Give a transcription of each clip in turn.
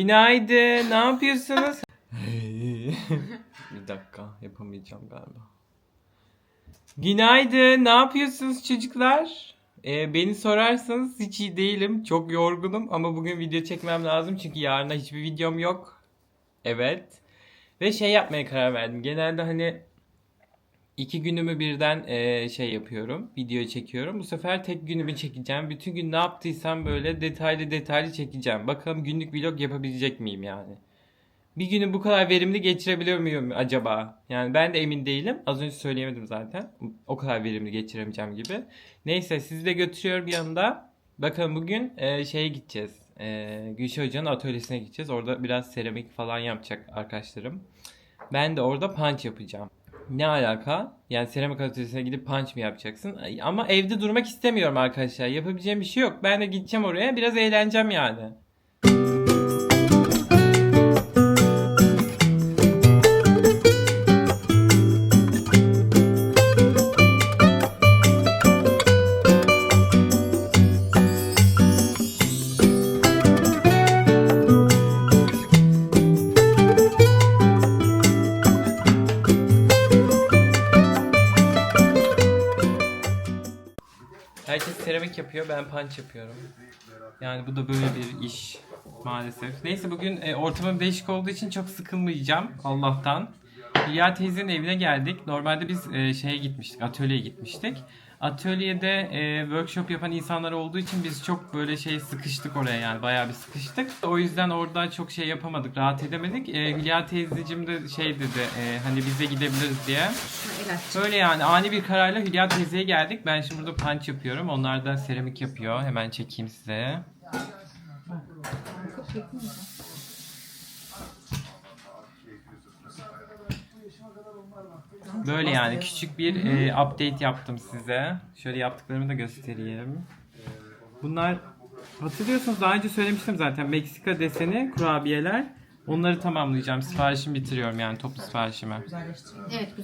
Günaydın. Ne yapıyorsunuz? bir dakika yapamayacağım galiba. Günaydın. Ne yapıyorsunuz çocuklar? Ee, beni sorarsanız hiç iyi değilim. Çok yorgunum ama bugün video çekmem lazım çünkü yarına hiçbir videom yok. Evet. Ve şey yapmaya karar verdim. Genelde hani iki günümü birden e, şey yapıyorum. Video çekiyorum. Bu sefer tek günümü çekeceğim. Bütün gün ne yaptıysam böyle detaylı detaylı çekeceğim. Bakalım günlük vlog yapabilecek miyim yani. Bir günü bu kadar verimli geçirebiliyor muyum acaba? Yani ben de emin değilim. Az önce söyleyemedim zaten. O kadar verimli geçiremeyeceğim gibi. Neyse sizi de götürüyorum yanında. Bakalım bugün e, şeye gideceğiz. E, Gülşah Hoca'nın atölyesine gideceğiz. Orada biraz seramik falan yapacak arkadaşlarım. Ben de orada punch yapacağım. Ne alaka? Yani seramik atölyesine gidip punch mı yapacaksın? Ama evde durmak istemiyorum arkadaşlar. Yapabileceğim bir şey yok. Ben de gideceğim oraya. Biraz eğleneceğim yani. Yapıyor, ben punch yapıyorum. Yani bu da böyle bir iş maalesef. Neyse bugün e, ortamım değişik olduğu için çok sıkılmayacağım Allah'tan. Hülya teyzenin evine geldik. Normalde biz e, şeye gitmiştik, atölyeye gitmiştik. Atölyede e, workshop yapan insanlar olduğu için biz çok böyle şey sıkıştık oraya yani bayağı bir sıkıştık. O yüzden orada çok şey yapamadık, rahat edemedik. E, Hülya teyzeciğim de şey dedi, e, hani bize gidebiliriz diye. Böyle yani ani bir kararla Hülya teyzeye geldik. Ben şimdi burada punch yapıyorum. Onlar da seramik yapıyor. Hemen çekeyim size. Böyle yani küçük bir e, update yaptım size. Şöyle yaptıklarımı da göstereyim. Bunlar hatırlıyorsunuz daha önce söylemiştim zaten Meksika deseni kurabiyeler. Onları tamamlayacağım. Siparişimi bitiriyorum yani toplu siparişimi. Evet.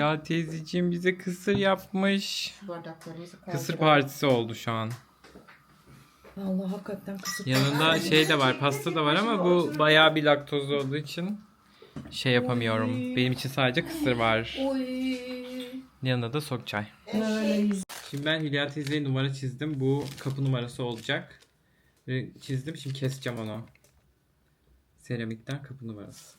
Hülya teyzeciğim bize kısır yapmış. Bardaklarımızı kaldıralım. Kısır partisi oldu şu an. Vallahi hakikaten kısır. Yanında şey de var, pasta da var ama bu bayağı bir laktozlu olduğu için şey yapamıyorum. Benim için sadece kısır var. Oy. Yanında da sok çay. Şimdi ben Hülya teyzeye numara çizdim. Bu kapı numarası olacak. Ve çizdim. Şimdi keseceğim onu. Seramikten kapı numarası.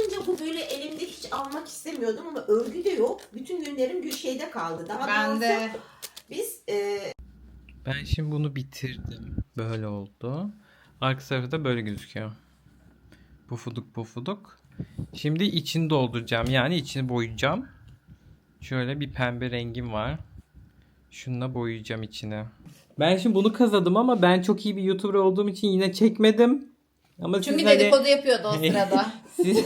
Orada kalınca bu böyle elimde hiç almak istemiyordum ama örgü de yok. Bütün günlerim bir şeyde kaldı. Daha Ben de. biz e, Ben şimdi bunu bitirdim. Böyle oldu. Arka tarafı da böyle gözüküyor. Pufuduk pufuduk. Şimdi içini dolduracağım. Yani içini boyayacağım. Şöyle bir pembe rengim var. Şununla boyayacağım içini. Ben şimdi bunu kazadım ama ben çok iyi bir YouTuber olduğum için yine çekmedim. Ama Çünkü siz hani- dedikodu yapıyordu o sırada. siz,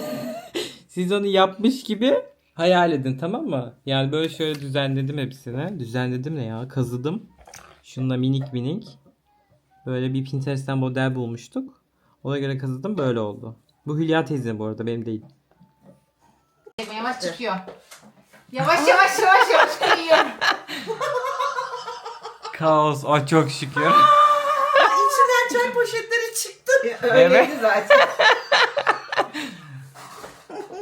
siz onu yapmış gibi hayal edin tamam mı? Yani böyle şöyle düzenledim hepsini. Düzenledim ne ya? Kazıdım. Şununla minik minik. Böyle bir Pinterest'ten model bulmuştuk. Ona göre kazıdım böyle oldu. Bu Hülya teyze bu arada benim değil. yavaş çıkıyor. Yavaş yavaş yavaş yavaş kayıyor. Kaos o çok şükür. içinden çay poşetleri çıktı. Evet. zaten.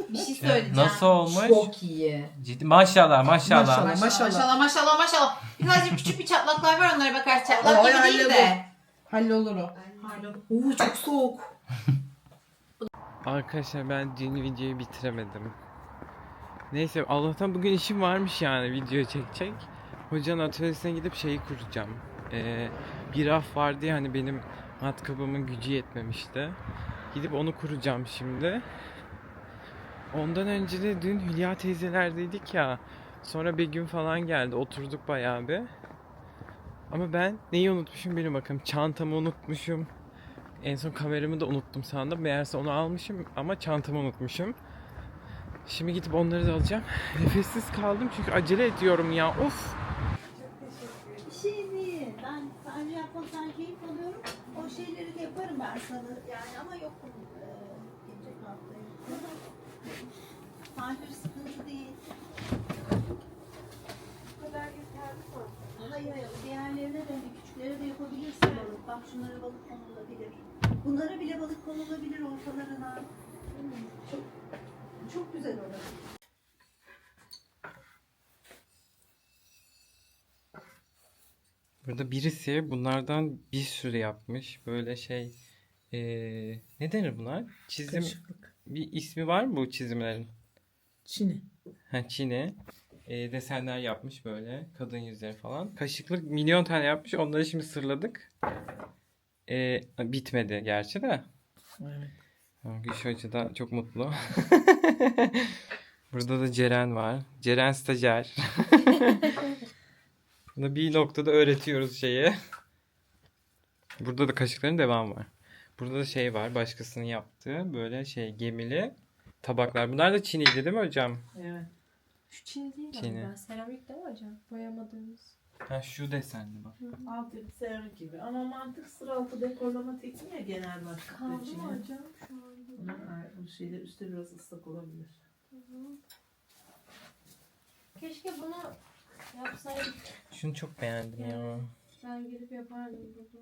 Bir şey söyleyeceğim. Nasıl olmuş? Çok iyi. Ciddi maşallah maşallah. Maşallah maşallah maşallah maşallah. Birazcık küçük bir çatlaklar var onlara bakar. Çatlak Oy, gibi değil hallolur. de. Hallolur o. Oo çok soğuk. Arkadaşlar ben dün videoyu bitiremedim. Neyse Allah'tan bugün işim varmış yani video çekecek. Hocanın atölyesine gidip şeyi kuracağım. Ee, bir raf vardı ya hani benim matkabımın gücü yetmemişti. Gidip onu kuracağım şimdi. Ondan önce de dün Hülya teyzelerdeydik ya. Sonra Begüm falan geldi. Oturduk bayağı bir. Ama ben neyi unutmuşum benim bakın. Çantamı unutmuşum. En son kameramı da unuttum sandım. Meğerse onu almışım ama çantamı unutmuşum. Şimdi gidip onları da alacağım. Nefessiz kaldım çünkü acele ediyorum ya. Of. Bir şey değil. Ben sadece keyif alıyorum. O şeyleri de yaparım ben sana. Yani ama yokum. Ee, gelecek hafta yok. Tahlil sıkıntı değil. Bu kadar yeterli mi? Hayır hayır. Diğerlerine de hani küçükleri de yapabilirsin balık. Bak şunlara balık konulabilir. Bunlara bile balık konulabilir ortalarına. Çok, çok güzel olur. Burada birisi bunlardan bir sürü yapmış. Böyle şey eee ne denir bunlar? Çizim Kaşıklık. bir ismi var mı bu çizimlerin? Çini. Ha Çin'e e, desenler yapmış böyle kadın yüzleri falan. Kaşıklık milyon tane yapmış. Onları şimdi sırladık. E, bitmedi gerçi de. Evet. Gülşah Hoca da çok mutlu. Burada da Ceren var. Ceren stajyer. Burada bir noktada öğretiyoruz şeyi. Burada da kaşıkların devamı var. Burada da şey var. Başkasının yaptığı böyle şey gemili tabaklar. Bunlar da Çin'iydi değil mi hocam? Evet. Şu Çin değil Çin'i. galiba. Seramik değil mi hocam? Boyamadığımız. Ha şu desenli bak. Alt yapı seramik gibi. Ama mantık sıra altı dekorlama tekniği ya genel başlıkta Kaldı için. mı hocam şu anda? Bunlar, bu şeyler üstte biraz ıslak olabilir. Keşke bunu yapsaydık. Şunu çok beğendim ya. Ben gidip yapardım bunu.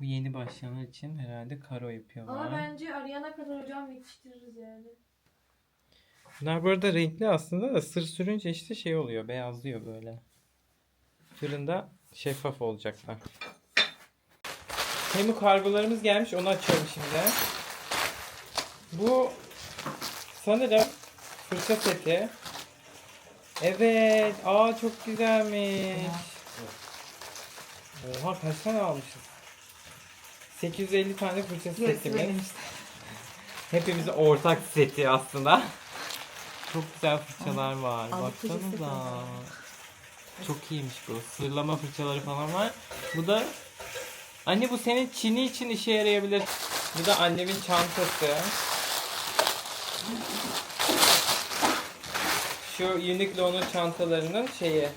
Bu yeni başlayanlar için herhalde karo yapıyorlar. Ama bence arayana kadar hocam yetiştiririz yani. Bunlar bu arada renkli aslında da sır sürünce işte şey oluyor. Beyazlıyor böyle. Fırında şeffaf olacaklar. Temu kargolarımız gelmiş. Onu açıyorum şimdi. Bu sanırım fırça seti. Evet. Aa çok güzelmiş. Oha kaç tane almışız? 850 tane fırça setimiz. Hepimizin ortak seti aslında. Çok güzel fırçalar var. Baksanıza. Çok iyiymiş bu. Sırlama fırçaları falan var. Bu da Anne bu senin çini için işe yarayabilir. Bu da annemin çantası. Şu Uniqlo'nun çantalarının şeyi.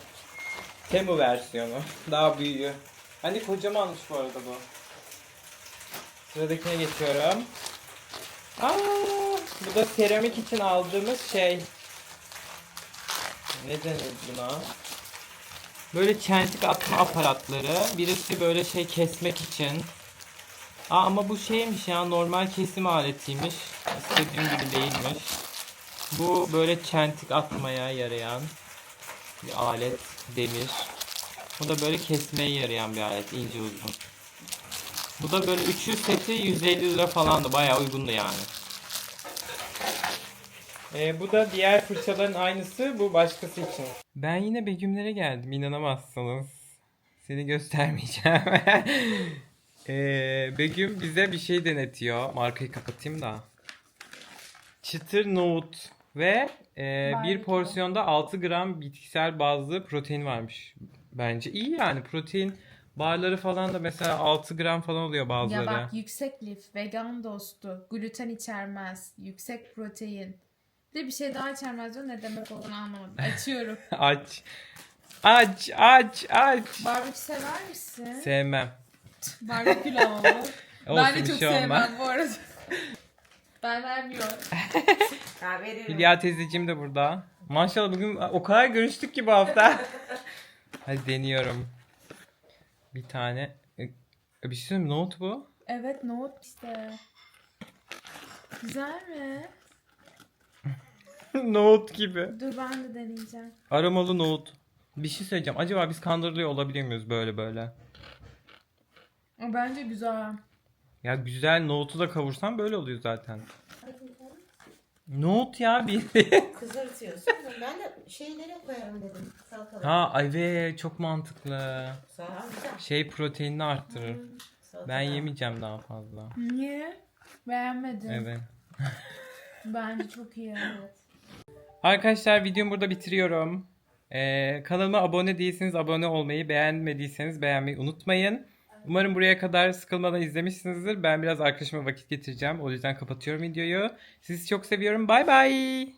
Temu versiyonu. Daha büyüğü. Anne kocamanmış bu arada bu. Sıradakine geçiyorum. Aa, bu da seramik için aldığımız şey. Ne denir buna? Böyle çentik atma aparatları. Birisi böyle şey kesmek için. Aa, ama bu şeymiş ya normal kesim aletiymiş. İstediğim gibi değilmiş. Bu böyle çentik atmaya yarayan bir alet demir. Bu da böyle kesmeye yarayan bir alet ince uzun. Bu da böyle 300 seti 150 lira falandı. Bayağı uygundu yani. Ee, bu da diğer fırçaların aynısı. Bu başkası için. Ben yine Begümlere geldim. inanamazsınız. Seni göstermeyeceğim. ee, Begüm bize bir şey denetiyor. Markayı kapatayım da. Çıtır nohut ve e, bir porsiyonda 6 gram bitkisel bazlı protein varmış. Bence iyi yani protein barları falan da mesela 6 gram falan oluyor bazıları. Ya bak yüksek lif, vegan dostu, gluten içermez, yüksek protein. Bir de bir şey daha içermez diyor ne demek olduğunu anlamadım. Açıyorum. Aç. Aç, aç, aç. Barbekü sever misin? Sevmem. Barbekü. Olsun ben de çok şey sevmem bu arada. Ben vermiyorum. Ha veririm. Hülya teyzeciğim de burada. Maşallah bugün o kadar görüştük ki bu hafta. Hadi deniyorum. Bir tane. E, Bir şey söyleyeyim mi? Nohut bu. Evet nohut işte. Güzel mi? nohut gibi. Dur ben de deneyeceğim. Aromalı nohut. Bir şey söyleyeceğim. Acaba biz kandırılıyor olabilir miyiz böyle böyle? Bence güzel. Ya güzel nohutu da kavursan böyle oluyor zaten. Nohut ya bir. Kızartıyorsun. Ben de şeylere koyarım dedim. Salatalık. ha evet çok mantıklı. Sağ. Şey proteinini arttırır. Ben yemeyeceğim daha fazla. Niye? Beğenmedim. Evet. Bence çok iyi. Arkadaşlar videomu burada bitiriyorum. Ee, kanalıma abone değilseniz abone olmayı, beğenmediyseniz beğenmeyi unutmayın. Umarım buraya kadar sıkılmadan izlemişsinizdir. Ben biraz arkadaşıma vakit getireceğim. O yüzden kapatıyorum videoyu. Sizi çok seviyorum. Bay bay.